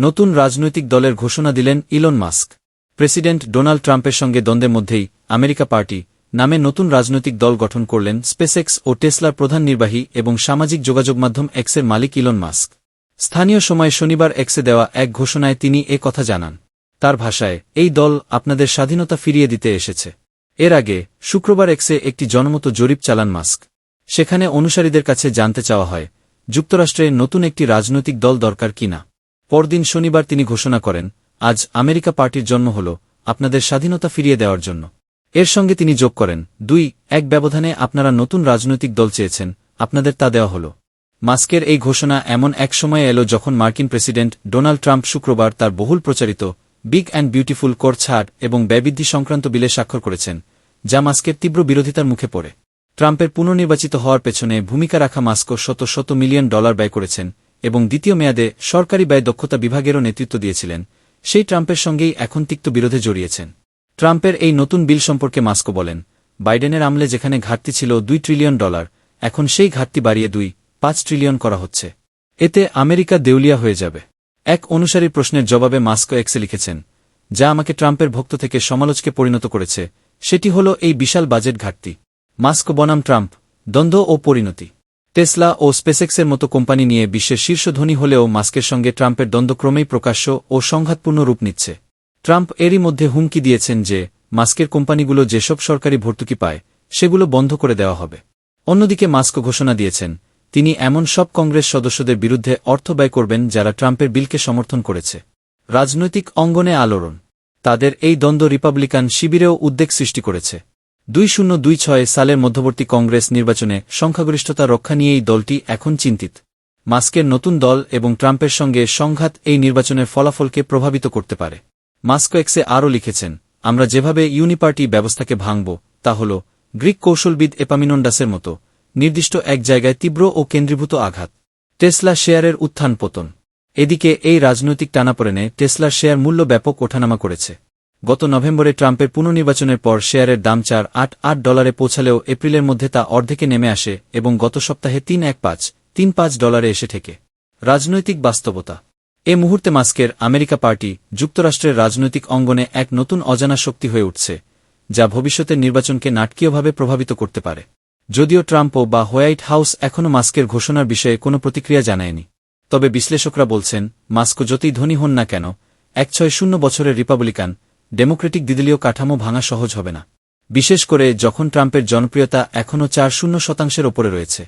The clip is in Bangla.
নতুন রাজনৈতিক দলের ঘোষণা দিলেন ইলন মাস্ক। প্রেসিডেন্ট ডোনাল্ড ট্রাম্পের সঙ্গে দ্বন্দ্বের মধ্যেই আমেরিকা পার্টি নামে নতুন রাজনৈতিক দল গঠন করলেন স্পেসএক্স ও টেসলার প্রধান নির্বাহী এবং সামাজিক যোগাযোগ মাধ্যম এক্সের মালিক ইলন মাস্ক। স্থানীয় সময় শনিবার এক্সে দেওয়া এক ঘোষণায় তিনি এ কথা জানান। তার ভাষায়, এই দল আপনাদের স্বাধীনতা ফিরিয়ে দিতে এসেছে। এর আগে শুক্রবার এক্সে একটি জনমত জরিপ চালান মাস্ক। সেখানে অনুসারীদের কাছে জানতে চাওয়া হয়, যুক্তরাষ্ট্রে নতুন একটি রাজনৈতিক দল দরকার কিনা? পরদিন শনিবার তিনি ঘোষণা করেন, আজ আমেরিকা পার্টির জন্ম হল আপনাদের স্বাধীনতা ফিরিয়ে দেওয়ার জন্য। এর সঙ্গে তিনি যোগ করেন, দুই, এক ব্যবধানে আপনারা নতুন রাজনৈতিক দল চেয়েছেন, আপনাদের তা দেওয়া হল। মাস্কের এই ঘোষণা এমন এক সময়ে এলো যখন মার্কিন প্রেসিডেন্ট ডোনাল্ড ট্রাম্প শুক্রবার তার বহুল প্রচারিত বিগ অ্যান্ড বিউটিফুল কর ছাড় এবং ব্যয়বৃদ্ধি সংক্রান্ত বিলে স্বাক্ষর করেছেন, যা মাস্কের তীব্র বিরোধিতার মুখে পড়ে। ট্রাম্পের পুনর্নির্বাচিত হওয়ার পেছনে ভূমিকা রাখা মাস্কো শত শত মিলিয়ন ডলার ব্যয় করেছেন এবং দ্বিতীয় মেয়াদে সরকারি ব্যয় দক্ষতা বিভাগেরও নেতৃত্ব দিয়েছিলেন। সেই ট্রাম্পের সঙ্গেই এখন তিক্ত বিরোধে জড়িয়েছেন। ট্রাম্পের এই নতুন বিল সম্পর্কে মাস্কো বলেন, বাইডেনের আমলে যেখানে ঘাটতি ছিল দুই ট্রিলিয়ন ডলার, এখন সেই ঘাটতি বাড়িয়ে দুই, পাঁচ ট্রিলিয়ন করা হচ্ছে। এতে আমেরিকা দেউলিয়া হয়ে যাবে। এক অনুসারী প্রশ্নের জবাবে মাস্কো এক্সে লিখেছেন, যা আমাকে ট্রাম্পের ভক্ত থেকে সমালোচকে পরিণত করেছে, সেটি হল এই বিশাল বাজেট ঘাটতি। মাস্ক বনাম ট্রাম্প, দ্বন্দ্ব ও পরিণতি। টেসলা ও স্পেসেক্সের মতো কোম্পানি নিয়ে বিশ্বের শীর্ষ ধনী হলেও মাস্কের সঙ্গে ট্রাম্পের দ্বন্দ্ব ক্রমেই প্রকাশ্য ও সংঘাতপূর্ণ রূপ নিচ্ছে। ট্রাম্প এরই মধ্যে হুমকি দিয়েছেন যে, মাস্কের কোম্পানিগুলো যেসব সরকারি ভর্তুকি পায়, সেগুলো বন্ধ করে দেওয়া হবে। অন্যদিকে মাস্ক ঘোষণা দিয়েছেন, তিনি এমন সব কংগ্রেস সদস্যদের বিরুদ্ধে অর্থ ব্যয় করবেন যারা ট্রাম্পের বিলকে সমর্থন করেছে। রাজনৈতিক অঙ্গনে আলোড়ন, তাদের এই দ্বন্দ্ব রিপাবলিকান শিবিরেও উদ্বেগ সৃষ্টি করেছে। দুই শূন্য দুই ছয় সালের মধ্যবর্তী কংগ্রেস নির্বাচনে সংখ্যাগরিষ্ঠতা রক্ষা নিয়েই দলটি এখন চিন্তিত। মাস্কের নতুন দল এবং ট্রাম্পের সঙ্গে সংঘাত এই নির্বাচনের ফলাফলকে প্রভাবিত করতে পারে। মাস্কো এক্সে আরও লিখেছেন, আমরা যেভাবে ইউনিপার্টি ব্যবস্থাকে ভাঙব, তা হল গ্রিক কৌশলবিদ এপামিনন্ডাসের মতো, নির্দিষ্ট এক জায়গায় তীব্র ও কেন্দ্রীভূত আঘাত। টেসলা শেয়ারের উত্থান পতন। এদিকে এই রাজনৈতিক টানাপড়েনে টেসলার শেয়ার মূল্য ব্যাপক ওঠানামা করেছে। গত নভেম্বরে ট্রাম্পের পুনর্নির্বাচনের পর শেয়ারের দাম চার আট আট ডলারে পৌঁছালেও এপ্রিলের মধ্যে তা অর্ধেকে নেমে আসে এবং গত সপ্তাহে তিন এক পাঁচ, তিন পাঁচ ডলারে এসে ঠেকে। রাজনৈতিক বাস্তবতা। এ মুহূর্তে মাস্কের আমেরিকা পার্টি যুক্তরাষ্ট্রের রাজনৈতিক অঙ্গনে এক নতুন অজানা শক্তি হয়ে উঠছে, যা ভবিষ্যতের নির্বাচনকে নাটকীয়ভাবে প্রভাবিত করতে পারে। যদিও ট্রাম্পও বা হোয়াইট হাউস এখনও মাস্কের ঘোষণার বিষয়ে কোনো প্রতিক্রিয়া জানায়নি। তবে বিশ্লেষকরা বলছেন, মাস্কো যতই ধনী হন না কেন, এক ছয় শূন্য বছরের রিপাবলিকান ডেমোক্রেটিক দিদিলীয় কাঠামো ভাঙা সহজ হবে না। বিশেষ করে যখন ট্রাম্পের জনপ্রিয়তা এখনও চার শূন্য শতাংশের ওপরে রয়েছে।